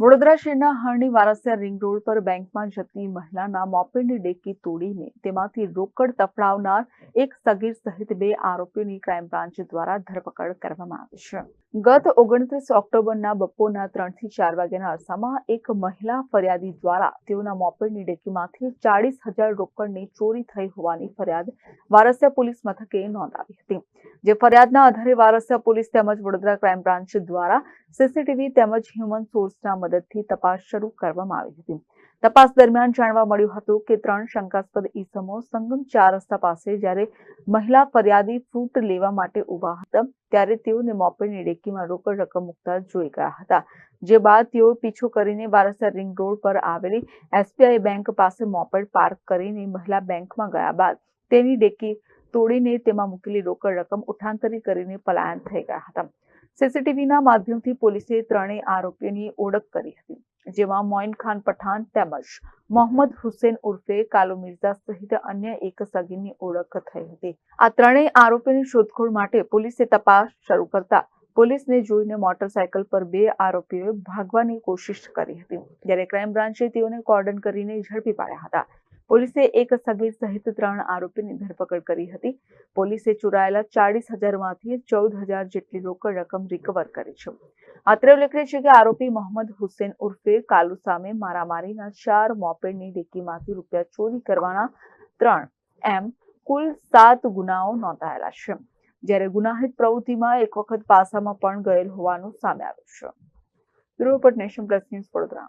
વડોદરા શહેરના હરણી Varasiya ring road પર બેંકમાં જતી મહિલાના મોપેડની ડેકી તોડીને તેમાંથી રોકડ તફડાવનાર એક સગીર સહિત બે આરોપીઓની ક્રાઇમ બ્રાન્ચ દ્વારા ધરપકડ કરવામાં આવી છે. ગત ઓગણત્રીસ ઓક્ટોબરના બપોરના ત્રણથી ચાર વાગ્યાના અરસામાં એક મહિલા ફરિયાદી દ્વારા તેઓના મોપેડની ડેકીમાંથી ચાળીસ હજાર રોકડની ચોરી થઈ હોવાની ફરિયાદ વારસિયા પોલીસ મથકે નોંધાવી હતી. જે ફરિયાદના આધારે વારસિયા પોલીસ તેમજ વડોદરા ક્રાઇમ બ્રાન્ચ દ્વારા સીસીટીવી તેમજ હ્યુમન સોર્સના મદદથી તપાસ શરૂ કરવામાં આવી હતી. તપાસ દરમિયાન જાણવા મળ્યું હતું કે ત્રણ શંકાસ્પદ ઈસમો સંગમ ચાર રસ્તા પાસે જ્યારે મહિલા ફરિયાદી ફ્રૂટ લેવા માટે ઊભા હતા, ત્યારે તેઓને મોપેડની ડેકીમાં રોકડ રકમ મૂકતા જોઈ ગયા હતા. જે બાદ તેઓ પીછો કરીને વારસિયા રિંગ રોડ પર આવેલી એસબીઆઈ બેંક પાસે મોપેડ પાર્ક કરીને મહિલા બેંકમાં ગયા બાદ તેની ડેકી તોડીને તેમાં મૂકેલી રોકડ રકમ ઉઠાંતરી કરીને પલાયન થઈ ગયા હતા. સીસીટીવીના માધ્યમથી પોલીસે ત્રણેય આરોપીઓની ઓળખ કરી હતી, જેમાં મોઇન ખાન પઠાણ તેમજ મોહમ્મદ હુસેન ઉર્ફે કાલુ મિર્ઝા સહિત અન્ય એક સગીરની ઓળખ થઈ હતી. આ ત્રણેય આરોપીની શોધખોળ માટે પોલીસે તપાસ શરૂ કરતા પોલીસને જોઈને મોટરસાયકલ પર બે આરોપીઓએ ભાગવાની કોશિશ કરી હતી, જ્યારે ક્રાઇમ બ્રાન્ચે તેઓને કોર્ડન કરીને ઝડપી પાડ્યા હતા. પોલીસે એક સગીર સહિત ત્રણ આરોપીની ધરપકડ કરી હતી. પોલીસે ચોરાયેલા ચાલીસ હજારમાંથી ચૌદ હજાર જેટલી રોકડ રકમ રિકવર કરી છે. અત્રે ઉલ્લેખનીય છે કે આરોપી મોહમ્મદ હુસેન ઉર્ફે કાલુ સામે મારામારીના ચાર મોપેડની ડેકીમાંથી રૂપિયા ચોરી કરવાના ત્રણ એમ કુલ સાત ગુનાઓ નોંધાયેલા છે. જ્યારે ગુનાહિત પ્રવૃત્તિમાં એક વખત પાસામાં પણ ગયેલ હોવાનું સામે આવ્યું છે. Bureau Nation Plus News Vadodara.